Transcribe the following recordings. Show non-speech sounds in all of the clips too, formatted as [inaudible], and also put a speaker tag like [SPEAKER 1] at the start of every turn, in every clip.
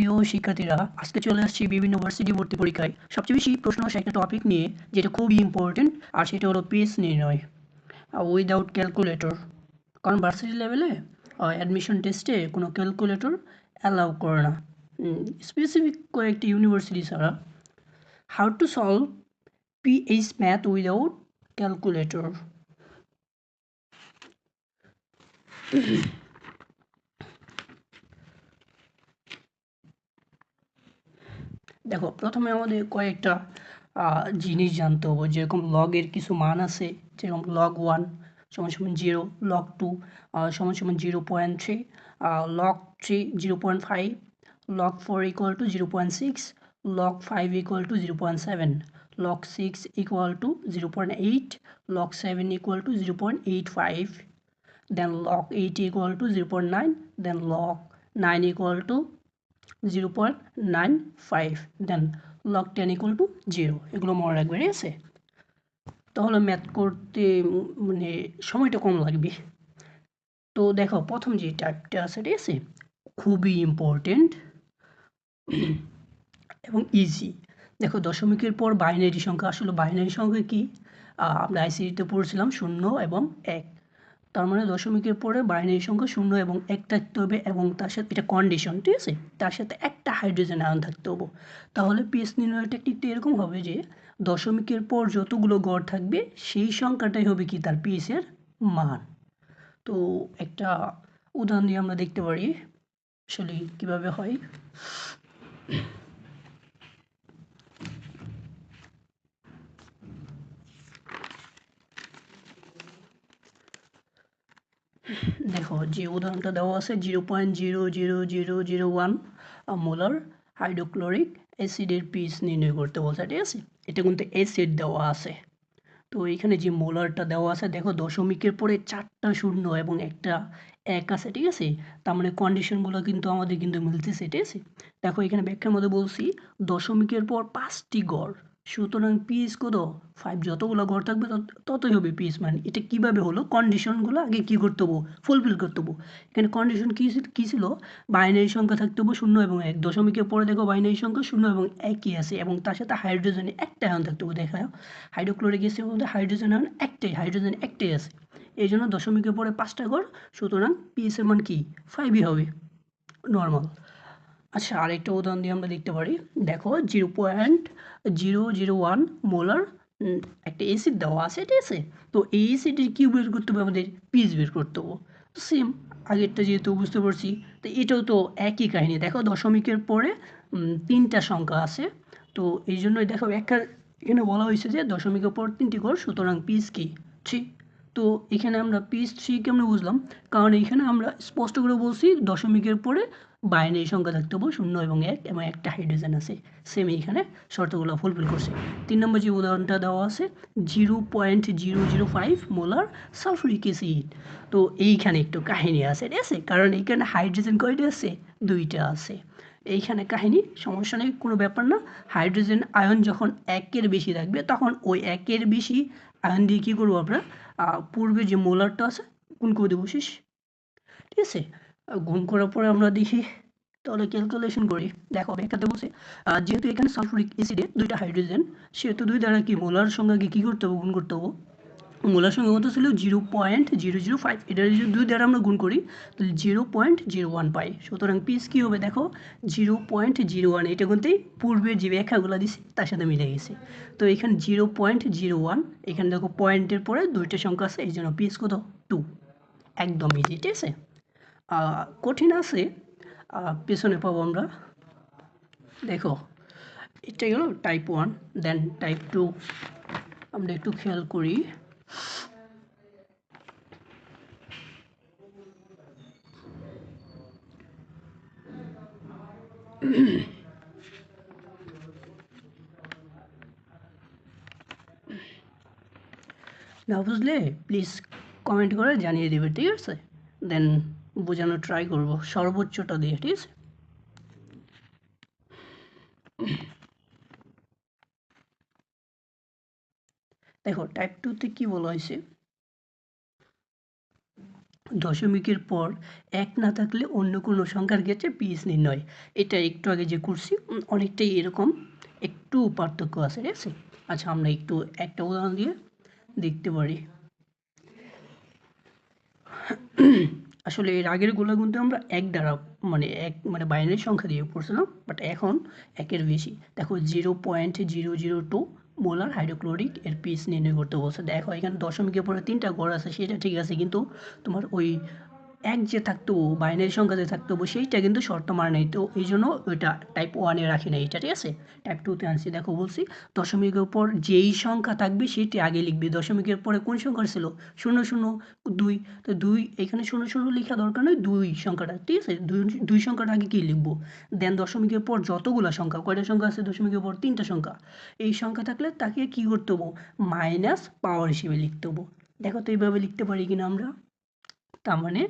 [SPEAKER 1] প্রিয় শিক্ষার্থীরা, আজকে চলে আসছি বিভিন্ন ভার্সিটি ভর্তি পরীক্ষায়। সবচেয়ে বেশি প্রশ্ন আসে একটা টপিক নিয়ে, যেটা খুবই ইম্পর্টেন্ট আর সেটা হলো পিএস নির্ণয়। উইদাউট ক্যালকুলেটর কারণ ভার্সিটি লেভেলে অ্যাডমিশন টেস্টে কোনো ক্যালকুলেটর অ্যালাউ করে না। স্পেসিফিক কয়েকটি ইউনিভার্সিটি ছাড়া how to solve pH math without calculator দেখো, প্রথমে আমাদের কয়েকটা জিনিস জানতে হবে। যেরকম লগের কিছু মান আছে, যেরকম লগ ওয়ান সমান সমান জিরো লগ টু সমান সমান zero point three log three zero point five log four equal to zero point six log five equal to zero point seven log six equal to zero point eight log seven equal to zero point eight five then log 8 equal to 0.9 then log 9 equal to 0.95 then log 10 equal to 0 এগুলো মনে রাখবে, ঠিক আছে? তাহলে math করতে মানে সময়টা কম লাগবে। তো দেখো, প্রথম যে টাইপটা আছে, ঠিক আছে? খুবই ইম্পর্টেন্ট [clears throat] এবং ইজি দেখো, দশমিকের পর বাইনারি সংখ্যা, আসলে বাইনারি সংখ্যা কি? আমরা আইসিডিতে পড়ছিলাম শূন্য এবং এক। তার মানে দশমিকের পরে বাইনারি সংখ্যা শূন্য এবং এক থাকতে হবে এবং তার সাথে এটা কন্ডিশন ঠিক আছে? তার সাথে একটা হাইড্রোজেন আয়ন থাকতে হবে। তাহলে পিএস নির্ণয়ের টেকনিকটা এরকম হবে যে, দশমিকের পর যতগুলো গড় থাকবে, সেই সংখ্যাটাই হবে কি তার পিএসের মান। তো একটা উদাহরণ দিয়ে আমরা দেখতে পারি, আসলে কীভাবে হয়? দেখো যে উদাহরণটা দেওয়া আছে zero point zero zero zero zero one molar hydrochloric অ্যাসিডের পিস নির্ণয় করতে বলছে, ঠিক আছে? এটা কিন্তু অ্যাসিড দেওয়া আছে। তো এখানে যে মোলারটা দেওয়া আছে, দেখো দশমিকের পরে চারটা শূন্য এবং একটা এক আছে, ঠিক আছে? তার মানে কন্ডিশনগুলো কিন্তু আমাদের কিন্তু মিলতেছে, ঠিক আছে? দেখো এখানে ব্যাখ্যার মধ্যে বলছি, দশমিকের পর পাঁচটি গড় সুতরাং পিএস কত ফাইভ যতগুলো ঘর থাকবে ততই হবে পিএস মানে এটা কীভাবে হলো? কন্ডিশনগুলো আগে কি করতে হব? ফুলফিল করতে হব। এখানে কন্ডিশন কী কী ছিল? বাইনারি সংখ্যা থাকতে হবে শূন্য এবং এক। দশমিকের পরে দেখো বাইনারি সংখ্যা শূন্য এবং একই আছে এবং তার সাথে হাইড্রোজেনে একটা আয়ন থাকতে হবে দেখা হাইড্রোক্লোরিক অ্যাসিডের মধ্যে হাইড্রোজেন আয়ন একটাই হাইড্রোজেন একটাই আছে। এই জন্য দশমিকের পরে পাঁচটা ঘর, সুতরাং পিএসের মান কি? ফাইভই হবে। নর্মাল আচ্ছা আরেকটা উদাহরণ দিয়ে আমরা দেখতে পারি। দেখো, zero point zero zero one molar একটা এসিড দেওয়া আছে, ঠিক আছে? তো এই এসিডের কী বের করতে হবে আমাদের পিস বের করতে হবে। তো সেম আগেরটা যেহেতু বুঝতে পারছি, তো এটাও তো একই কাহিনী। দেখো, দশমিকের পরে তিনটা সংখ্যা আছে। তো এই জন্যই দেখো একটা এখানে বলা হয়েছে যে দশমিকের পর তিনটি ঘর, সুতরাং পিস কি? থ্রি তো এখানে আমরা পিস থ্রি কেমন বুঝলাম, কারণ এখানে আমরা স্পষ্ট করে বলছি দশমিকের পরে বাইনারি সংখ্যা থাকতে হবে শূন্য এবং এক এবং একটা হাইড্রোজেন আছে। সেম এইখানে শর্তগুলো ফুলফিল করছে। তিন নম্বর যে উদাহরণটা দেওয়া আছে, zero point zero zero five molar sulphuric acid. তো এইখানে একটু কাহিনী আছে, ঠিক আছে? কারণ এইখানে হাইড্রোজেন কয়টা আছে? দুইটা আছে। এইখানে কাহিনী, সমস্যা নেই, কোনো ব্যাপার না। হাইড্রোজেন আয়ন যখন একের বেশি থাকবে, তখন ওই একের বেশি আয়ন দিয়ে কী করব আমরা? পূর্বে যে মোলারটা আছে, গুণ করে দেবো, শেষ। ঠিক আছে? গুণ করার পরে আমরা দেখি, তাহলে ক্যালকুলেশন করি। দেখো একটাতে বলছে যেহেতু এখানে সালফুরিক অ্যাসিডে দুইটা হাইড্রোজেন সেহেতু দুই দ্বারা কি মোলার সংখ্যাকে কি করতে হবে, গুণ করতে হবে? মোলার সংখ্যা কত ছিল zero point zero zero five এটা যদি দুই দ্বারা আমরা গুণ করি, তাহলে জিরো পয়েন্ট জিরো ওয়ান পাই। সুতরাং পিস কী হবে দেখো? জিরো পয়েন্ট জিরো ওয়ান এটা কিন্তু পূর্বের যে ব্যাখ্যাগুলো দিছি, তার সাথে মিলে গেছে। তো এখানে জিরো পয়েন্ট জিরো ওয়ান এখানে দেখো পয়েন্টের পরে দুইটা সংখ্যা আছে, এই জন্য পিস কত? টু একদম ইজি ঠিক আছে? কঠিন আছে। পেছনে পাবো আমরা, দেখো, এটা গেল type one then type two আমরা একটু খেয়াল করি। না বুঝলে প্লিজ কমেন্ট করে জানিয়ে দেবে, ঠিক আছে? দেন বোঝানোর ট্রাই করব, সর্বোচ্চটা দিয়ে, ঠিক আছে? দেখো টাইপ টুতে কি বলা হয়েছে? দশমিকের পর এক না থাকলে অন্য কোনো সংখ্যার ক্ষেত্রে পিএস নির্ণয়। এটা একটু আগে যে করছি অনেকটাই এরকম একটু পার্থক্য আছে, ঠিক আছে? আচ্ছা আমরা একটু একটা উদাহরণ দিয়ে দেখতে পারি। আসলে এর আগেরগুলো কিন্তু আমরা এক দ্বারা মানে এক মানে বাইনারি সংখ্যা দিয়ে পড়ছিলাম বাট এখন একের বেশি। দেখো zero point zero zero two molar hydrochloric এর পিস নির্ণয় করতে বলছে। দেখো, এখানে দশমিকের পরে তিনটা গড় আছে, সেটা ঠিক আছে, কিন্তু তোমার ওই এক যে থাকতো, বাইনারি সংখ্যা যে থাকতো সেইটা কিন্তু শর্ত মার নেই। তো এই জন্য ওইটা টাইপ ওয়ানে রাখি না এটা ঠিক আছে? টাইপ টুতে আনছি, দেখো বলছি। দশমিকের পর যেই সংখ্যা থাকবে সেটি আগে লিখবে। দশমিকের পরে কোন সংখ্যা ছিল? শূন্য শূন্য, দুই। তো দুই, এখানে শূন্য শূন্য লেখা দরকার নয় দুই সংখ্যাটা। ঠিক আছে? দুই দুই সংখ্যাটা আগে কী লিখব? দেন দশমিকের পর যতগুলো সংখ্যা, কয়টা সংখ্যা আছে দশমিকের পর? তিনটা সংখ্যা। এই সংখ্যা থাকলে তাকে কী করতে হব? মাইনাস পাওয়ার হিসেবে লিখতে হব। দেখো তো এইভাবে লিখতে পারি কিনা আমরা? তার মানে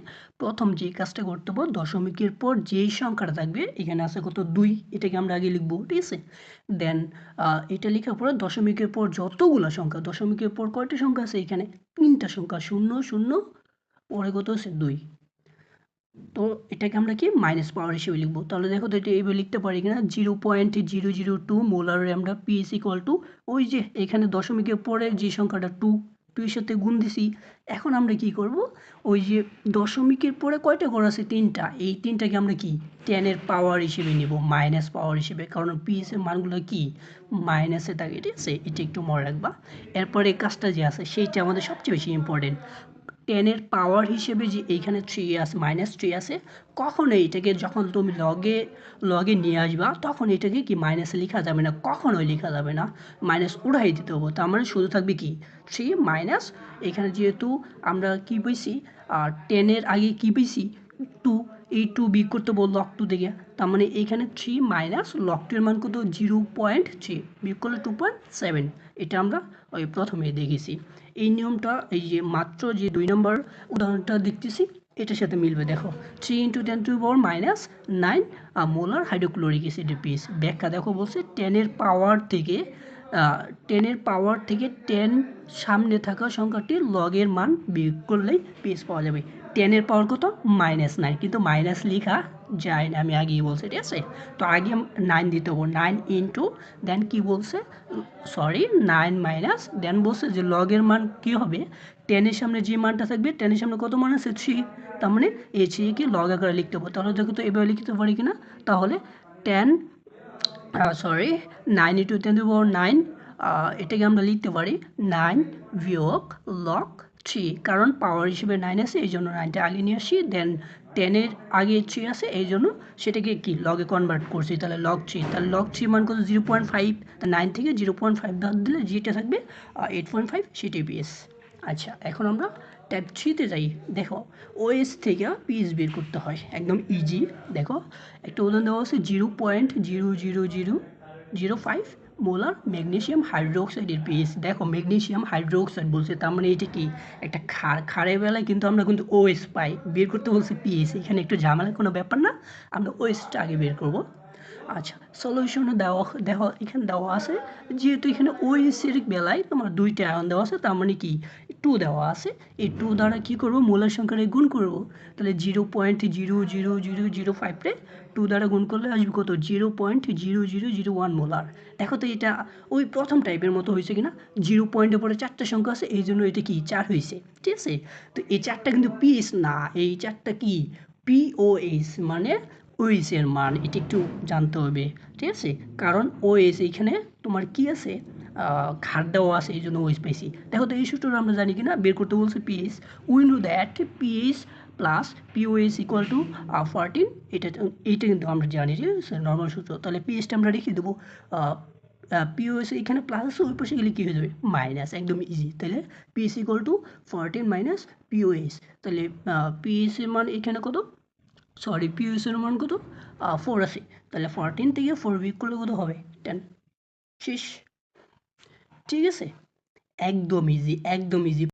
[SPEAKER 1] প্রথম যে কাজটা করতে হবে দশমিকের পর যেই সংখ্যাটা থাকবে, এখানে আছে কত দুই, এটাকে আমরা আগে লিখব, ঠিক আছে? দেন এটা লেখার পরে দশমিকের পর যতগুলো সংখ্যা, দশমিকের পর কয়টা সংখ্যা আছে এখানে? তিনটা সংখ্যা, শূন্য শূন্য, পরে কত আছে? দুই। তো এটাকে আমরা কি? মাইনাস পাওয়ার হিসেবে লিখব। তাহলে দেখো তো এটা এইভাবে লিখতে পারি কিনা? Zero point zero zero two molar আমরা পিএস ইকুয়াল টু ওই যে এখানে দশমিকের পরে যে সংখ্যাটা টু টুয়ের সাথে গুণ দিছি এখন আমরা কি করব? ওই যে দশমিকের পরে কয়টা ঘর আছে? তিনটা। এই তিনটাকে আমরা কি? টেনের পাওয়ার হিসেবে নিব মাইনাস পাওয়ার হিসেবে। কারণ পিএসের মানগুলো কি? মাইনাসে থাকে, ঠিক আছে? এটা একটু মনে রাখবা। এরপরে কাজটা যে আছে, সেইটা আমাদের সবচেয়ে বেশি ইম্পর্টেন্ট টেনের পাওয়ার হিসেবে যে এইখানে থ্রি আছে মাইনাস থ্রি আছে, কখনো এটাকে যখন তুমি লগে লগে নিয়ে আসবা, তখন এটাকে কি মাইনাসে লেখা যাবে না, কখনোই লেখা যাবে না। মাইনাস উড়াই দিতে হবে, তার মানে শুধু থাকবে কি? থ্রি মাইনাস এখানে যেহেতু আমরা কি পেয়েছি আর টেনের আগে কি পেয়েছি টু এই টু বিগ করতে বলল লক টু থেকে তার মানে এখানে থ্রি মাইনাস লক টু এর মান কত? জিরো পয়েন্ট থ্রি বিগ করলে টু পয়েন্ট সেভেন এটা আমরা ওই প্রথমে দেখেছি। এই নিয়মটা, এই যে মাত্র যে দুই নম্বর উদাহরণটা দেখতেছি, এটার সাথে মিলবে। দেখো three into ten to power minus nine molar hydrochloric অ্যাসিডের পিস ব্যাখ্যা দেখো বলছে টেনের পাওয়ার থেকে টেনের পাওয়ার থেকে টেন সামনে থাকা সংখ্যাটি লগের মান বিয়োগ করলেই পিস পাওয়া যাবে। টেনের পাওয়ার কত? মাইনাস নাইন কিন্তু মাইনাস লেখা যায় না, আমি আগেই বলছি, ঠিক আছে? তো আগে নাইন দিতে হব। নাইন ইন্টু দেন কি বলছে? সরি নাইন মাইনাস দেন বলছে যে লগের মান কি হবে? টেনের সামনে যে মানটা থাকবে, টেনের সামনে কত মান আছে? থ্রি তার মানে এই থ্রিকে লগ আকারে লিখতে হবে। তাহলে দেখো তো, এভাবে লিখতে পারি কিনা? তাহলে ten sorry nine into ten power nine এটাকে আমরা লিখতে পারি। নাইন বিয়োগ লক থ্রি, কারণ পাওয়ার হিসেবে নাইন আছে, এই জন্য নাইনটা আগে নিয়ে আসি দেন টেনের আগে থ্রি আছে, এই জন্য সেটাকে কি লগে কনভার্ট করছি, তাহলে লগ থ্রি তাহলে লগ থ্রি মান কত? জিরো পয়েন্ট ফাইভ নাইন থেকে জিরো পয়েন্ট ফাইভ বাদ দিলে যেটা থাকবে এইট পয়েন্ট ফাইভ সেটাই পিএস আচ্ছা এখন আমরা ট্যাব থ্রিতে যাই, দেখো ওএস থেকে পিএস বের করতে হয়, একদম ইজি দেখো, একটা উদাহরণ দেওয়া হচ্ছে zero point zero zero zero zero five molar magnesium হাইড্রোক্সাইডের pH দেখো ম্যাগনেশিয়াম হাইড্রোক্সাইড বলছে, তার মানে এটা কি? একটা খার, খারের বেলায় কিন্তু আমরা কিন্তু ওএস পাই। বের করতে বলছে পিএস এখানে একটু ঝামেলার কোনো ব্যাপার না। আমরা ওএসটা আগে বের করব। আচ্ছা সলিউশনে দেওয়া দেখো এখানে দেওয়া আছে। যেহেতু এখানে ওএসের বেলায় তোমার দুইটা আয়ন দেওয়া আছে, তার মানে কি? টু দেওয়া আছে। এই টু দ্বারা কী করব? মোলার সংখ্যাটা গুণ করব। তাহলে zero point zero zero zero zero ফাইভে টু দ্বারা গুণ করলে আসবে কত? Zero point zero zero zero one molar দেখো তো এটা ওই প্রথম টাইপের মতো হয়েছে কিনা? জিরো পয়েন্টের পরে চারটা সংখ্যা আছে, এই জন্য এটা কি? চার হয়েছে। ঠিক আছে? তো এই চারটা কিন্তু পিএস না, এই চারটা কি? পিওএস মানে ওএস এর মান, এটা একটু জানতে হবে, ঠিক আছে? কারণ ওএস এইখানে তোমার কি আছে? খাট দেওয়া আছে এই জন্য ওএস পাইছি। দেখো তো, এই সূত্রটা আমরা জানি কিনা? বের করতে বলছে pH. We know that pH plus pOH equal to fourteen এটা এইটা কিন্তু আমরা জানি আছে নর্মাল সূত্র। তাহলে পিএসটা আমরা রেখে দেবো পিওএস এখানে প্লাস আছে, ওই পাশে গেলে কী হয়ে যাবে? মাইনাস একদম ইজি তাহলে pH equal to fourteen minus pOH. তাহলে পিএস এর মান এখানে কত? সরি পিউএস এর মান কত ফোর আছে তাহলে ফোরটিন থেকে ফোর উইক করলে কত হবে। টেন শেষ। ঠিক আছে? একদম ইজি একদম ইজি